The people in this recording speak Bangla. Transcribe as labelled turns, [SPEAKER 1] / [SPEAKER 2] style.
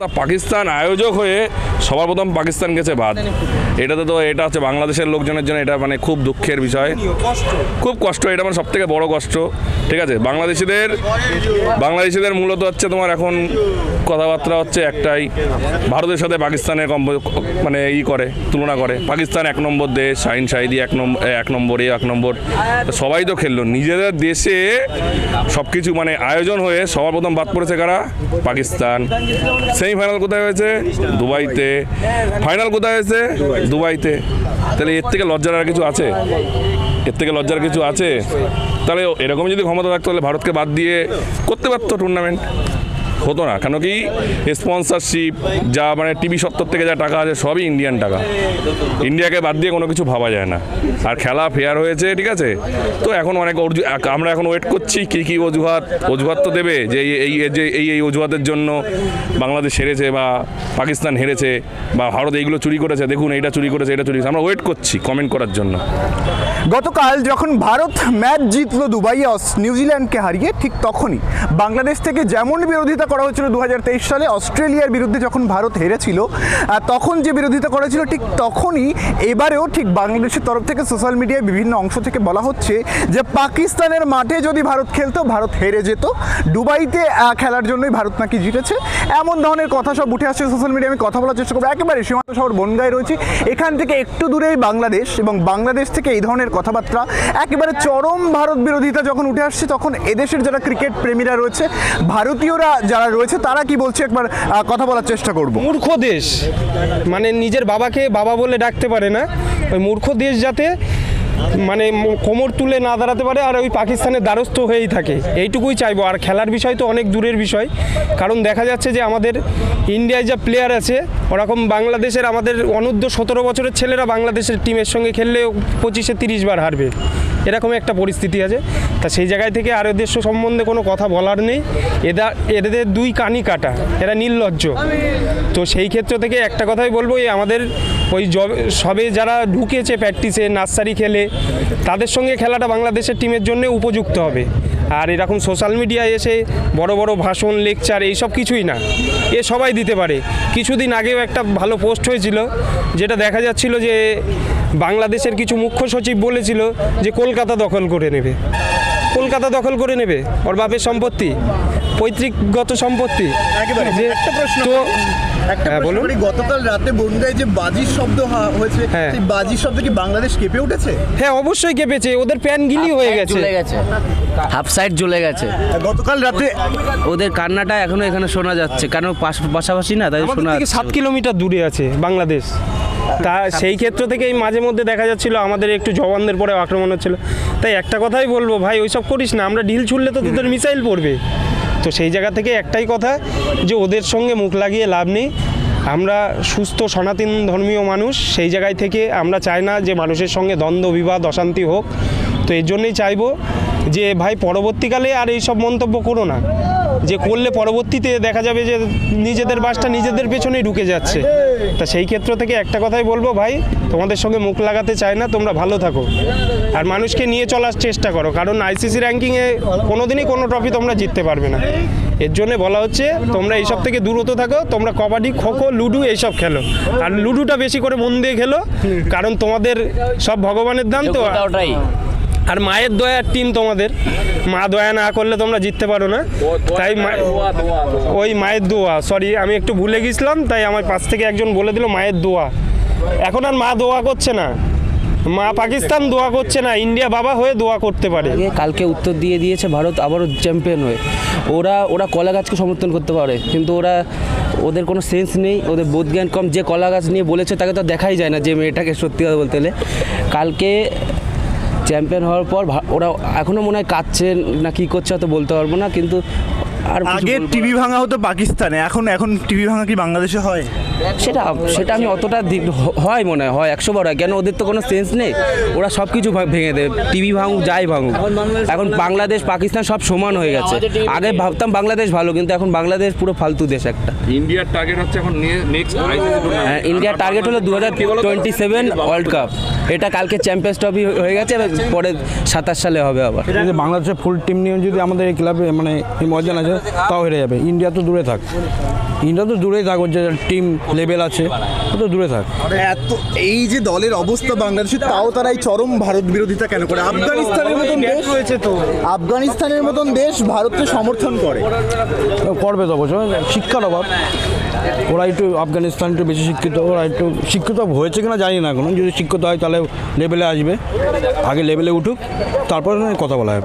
[SPEAKER 1] পাকিস্তান আয়োজক হয়ে সবার প্রথম পাকিস্তান গেছে বাদ। এটাতে তো এটা হচ্ছে বাংলাদেশের লোকজনের জন্য এটা মানে খুব দুঃখের বিষয়। খুব কষ্ট, এটা মানে সব থেকে বড় কষ্ট। ঠিক আছে, বাংলাদেশিদের বাংলাদেশিদের মূলত হচ্ছে তোমার এখন কথাবার্তা হচ্ছে একটাই, ভারতের সাথে পাকিস্তানের কম মানে ই করে, তুলনা করে। পাকিস্তান এক নম্বর দেশ, শাহিন শাহিদি এক নম্বর এক নম্বরে, এক নম্বর। সবাই তো খেললো, নিজেদের দেশে সব কিছু মানে আয়োজন হয়ে সবার প্রথম বাদ পড়েছে কারা? পাকিস্তান। সেমিফাইনাল কোথায় হয়েছে? দুবাইতে। ফাইনাল কোথায় হয়েছে দুবাইতে। তাহলে এর থেকে লজ্জার আর কিছু আছে? এর থেকে লজ্জার কিছু আছে? তাহলে এরকম যদি ক্ষমতা থাকতো, তাহলে ভারতকে বাদ দিয়ে করতে পারতো টুর্নামেন্ট হতো না। কেন কি স্পন্সরশিপ যা মানে টিভি সত্তর থেকে যা টাকা আছে, সবই ইন্ডিয়ান টাকা। ইন্ডিয়াকে বাদ দিয়ে কোনো কিছু ভাবা যায় না। আর খেলা ফেয়ার হয়েছে, ঠিক আছে? তো এখন অনেক আমরা এখন ওয়েট করছি কী কী অজুহাত। অজুহাত তো দেবে যে এই যে এই এই অজুহাতের জন্য বাংলাদেশ হেরেছে বা পাকিস্তান হেরেছে বা ভারত এইগুলো চুরি করেছে। দেখুন, এইটা চুরি করেছে, এটা চুরি করেছে। আমরা ওয়েট করছি কমেন্ট করার জন্য।
[SPEAKER 2] গতকাল যখন ভারত ম্যাচ জিতলো দুবাইয়ে, নিউজিল্যান্ডকে হারিয়ে, ঠিক তখনই বাংলাদেশ থেকে যেমন বিরোধিতা করা হয়েছিল দু হাজার তেইশ সালে। অস্ট্রেলিয়ার বিরুদ্ধে যখন ভারত হেরেছিল তখন যে বিরোধিতা করেছিল ঠিক তখনই এবারেও ঠিক বাংলাদেশের তরফ থেকে সোশ্যাল মিডিয়ায় বিভিন্ন অংশ থেকে বলা হচ্ছে যে, পাকিস্তানের মাঠে যদি ভারত খেলতো, ভারত হেরে যেত। দুবাইতে খেলার জন্যই ভারত নাকি জিতেছে। এমন ধরনের কথা সব উঠে আসছে সোশ্যাল মিডিয়ায়। আমি কথা বলার চেষ্টা করব। একেবারে সীমান্ত শহর বনগায় রয়েছি। এখান থেকে একটু দূরেই বাংলাদেশ এবং বাংলাদেশ থেকে এই ধরনের কথাবার্তা, একেবারে চরম ভারত বিরোধিতা যখন উঠে আসছে, তখন এদেশের যারা ক্রিকেট প্রেমীরা রয়েছে, ভারতীয়রা যারা রয়েছে, তারা কি বলছে? একবার কথা বলার চেষ্টা করব।
[SPEAKER 3] মূর্খ দেশ। মানে নিজের বাবাকে বাবা বলে ডাকতে পারে না। ওই মূর্খ দেশ যাতে মানে কোমর তুলে না দাঁড়াতে পারে, আর ওই পাকিস্তানের দ্বারস্থ হয়েই থাকে। এইটুকুই চাইব। আর খেলার বিষয় তো অনেক দূরের বিষয়। কারণ দেখা যাচ্ছে যে আমাদের ইন্ডিয়ায় যা প্লেয়ার আছে, ওরকম বাংলাদেশের আমাদের অনূর্ধ্ব সতেরো বছরের ছেলেরা বাংলাদেশের টিমের সঙ্গে খেললে পঁচিশে তিরিশ বার হারবে। এরকম একটা পরিস্থিতি আছে। তা সেই জায়গায় থেকে আর দেশ সম্বন্ধে কোনো কথা বলার নেই। এদা এদের দুই কানি কাটা, এরা নির্লজ্জ। তো সেই ক্ষেত্র থেকে একটা কথাই বলব, এই আমাদের ওই সবে যারা ঢুকেছে প্র্যাকটিসে নার্সারি খেলে, তাদের সঙ্গে খেলাটা বাংলাদেশের টিমের জন্য উপযুক্ত হবে। আর এরকম সোশ্যাল মিডিয়ায় এসে বড় বড় ভাষণ লেকচার এইসব কিছুই না। এ সবাই দিতে পারে। কিছুদিন আগেও একটা ভালো পোস্ট হয়েছিল, যেটা দেখা যাচ্ছিল যে বাংলাদেশের কিছু মুখ্য সচিব বলেছিল যে কলকাতা দখল করে নেবে। কলকাতা দখল করে নেবে? ওর বাপের সম্পত্তি? পৈতৃকগত সম্পত্তি? যে তো
[SPEAKER 4] একটা
[SPEAKER 3] হ্যাঁ, বলুন।
[SPEAKER 4] গতকাল রাতে বনগায় যে বাজির শব্দ হা- হয়েছে
[SPEAKER 3] হ্যাঁ।
[SPEAKER 4] সেই বাজির শব্দ কি বাংলাদেশ কেঁপে উঠেছে?
[SPEAKER 3] হ্যাঁ অবশ্যই কেঁপেছে। ওদের প্যান গিলি হয়ে গেছে।
[SPEAKER 5] হাফ সাইড জ্বলে গেছে।
[SPEAKER 4] গতকাল রাতে
[SPEAKER 5] ওদের কান্নাটা এখনও এখানে শোনা যাচ্ছে। কারণ পাশ- পাশাপাশি না? তাই শোনা
[SPEAKER 3] সাত কিলোমিটার দূরে আছে বাংলাদেশ। তা সেই ক্ষেত্র থেকেই মাঝে মধ্যে দেখা যাচ্ছিল আমাদের একটু জওয়ানদের পরে আক্রমণ হচ্ছিল। তাই একটা কথাই বলব, ভাই, ওইসব করিস না, আমরা ঢিল ছুড়লে তো তোদের মিসাইল পড়বে। তো সেই জায়গা থেকে একটাই কথা যে ওদের সঙ্গে মুখ লাগিয়ে লাভ নেই। আমরা সুস্থ, সনাতন, ধর্মীয় মানুষ, সেই জায়গায় থেকে আমরা চাই না যে মানুষের সঙ্গে দ্বন্দ্ব, বিবাদ, অশান্তি হোক। তো এর জন্যই চাইব যে, ভাই, পরবর্তীকালে আর এইসব মন্তব্য করো না। যে, করলে পরবর্তীতে দেখা যাবে যে, নিজেদের বাসটা নিজেদের পেছনেই ঢুকে যাচ্ছে। তা সেই ক্ষেত্র থেকে একটা কথাই বলব ভাই, তোমাদের সঙ্গে মুখ লাগাতে চায় না, তোমরা ভালো থাকো। আর মানুষকে নিয়ে চলার চেষ্টা করো, কারণ আইসিসি র্যাঙ্কিংয়ে কোনোদিনই কোনো ট্রফি তোমরা জিততে পারবে না। এর জন্য বলা হচ্ছে, তোমরা এইসব থেকে দূরত থাকো, তোমরা কবাডি, খোখো, লুডু এইসব খেলো। আর লুডুটা বেশি করে মন দিয়ে খেলো, কারণ তোমাদের সব ভগবানের দাম তো। আর মায়ের দয়ার টিম তোমাদের। মা দয়া না করলে তোমরা জিততে পারো না। তাই ওই মায়ের দোয়া। সরি আমি একটু ভুলে গেছিলাম, তাই আমার পাশ থেকে একজন বলে দিল মায়ের দোয়া। এখন আর মা দোয়া করছে না। মা পাকিস্তান দোয়া করছে না, ইন্ডিয়া বাবা হয়ে দোয়া করতে পারে।
[SPEAKER 5] কালকে উত্তর দিয়ে দিয়েছে ভারত, আবারও চ্যাম্পিয়ন হয়ে। ওরা ওরা কলা গাছকে সমর্থন করতে পারে, কিন্তু ওরা, ওদের কোনো সেন্স নেই, ওদের বোধজ্ঞান কম। যে কলা গাছ নিয়ে বলেছে, তাকে তো দেখাই যায় না যে মেয়েটাকে সত্যি কথা বলতে গেলে কালকে চ্যাম্পিয়ন হওয়ার পর ওরা এখনও মনে হয় কাঁদছে না কী করছে হয়তো বলতে পারব না, কিন্তু আর কিছু
[SPEAKER 2] আগে
[SPEAKER 5] বলব না।
[SPEAKER 2] টিভি ভাঙা হতো পাকিস্তানে এখন এখন টিভি ভাঙা কি বাংলাদেশে হয়?
[SPEAKER 5] সেটা সেটা আমি অতটা দি- হ- হয় মনে হয় হয় একশো বার হয়। কেন ওদের তো কোনো সেন্স নেই? ওরা সব কিছু ভেঙে দেয়। টিভি ভাঙুক যাই ভাঙুক। এখন বাংলাদেশ পাকিস্তান সব সমান হয়ে গেছে। আগে ভাবতাম বাংলাদেশ ভালো কিন্তু এখন বাংলাদেশ পুরো ফালতু দেশ একটা।
[SPEAKER 1] ইন্ডিয়ার টার্গেট হচ্ছে এখন নেক্সট
[SPEAKER 5] হ্যাঁ, ইন্ডিয়ার টার্গেট হলো দু হাজার টোয়েন্টি সেভেন ওয়ার্ল্ড কাপ এটা কালকে চ্যাম্পিয়ন্স ট্রফি হয়ে গেছে এবার পরে সাতাশ সালে হবে আবার।
[SPEAKER 6] বাংলাদেশের ফুল টিম নিয়ে যদি আমাদের এই ক্লাবে মানে এই ময়দান আছে তাও হেরে যাবে। ইন্ডিয়া তো দূরে থাক। ইন্ডিয়া তো দূরেই থাক ওর যে টিম লেভেল আছে ও তো দূরে থাক।
[SPEAKER 2] এত এই যে দলের অবস্থা বাংলাদেশে তাও তারা এই চরম ভারত বিরোধিতা কেন করে? আফগানিস্তানের মতন দেশ
[SPEAKER 3] রয়েছে তো।
[SPEAKER 2] আফগানিস্তানের মতন দেশ ভারতকে সমর্থন করে।
[SPEAKER 6] করবে তো অবশ্য শিক্ষার অভাব। ওরা একটু আফগানিস্তান একটু বেশি শিক্ষিত ওরা একটু শিক্ষিত হয়েছে কিনা জানি না এখনও। যদি শিক্ষিত হয় তাহলে লেভেলে আসবে। আগে লেভেলে উঠুক তারপরে কথা বলা হবে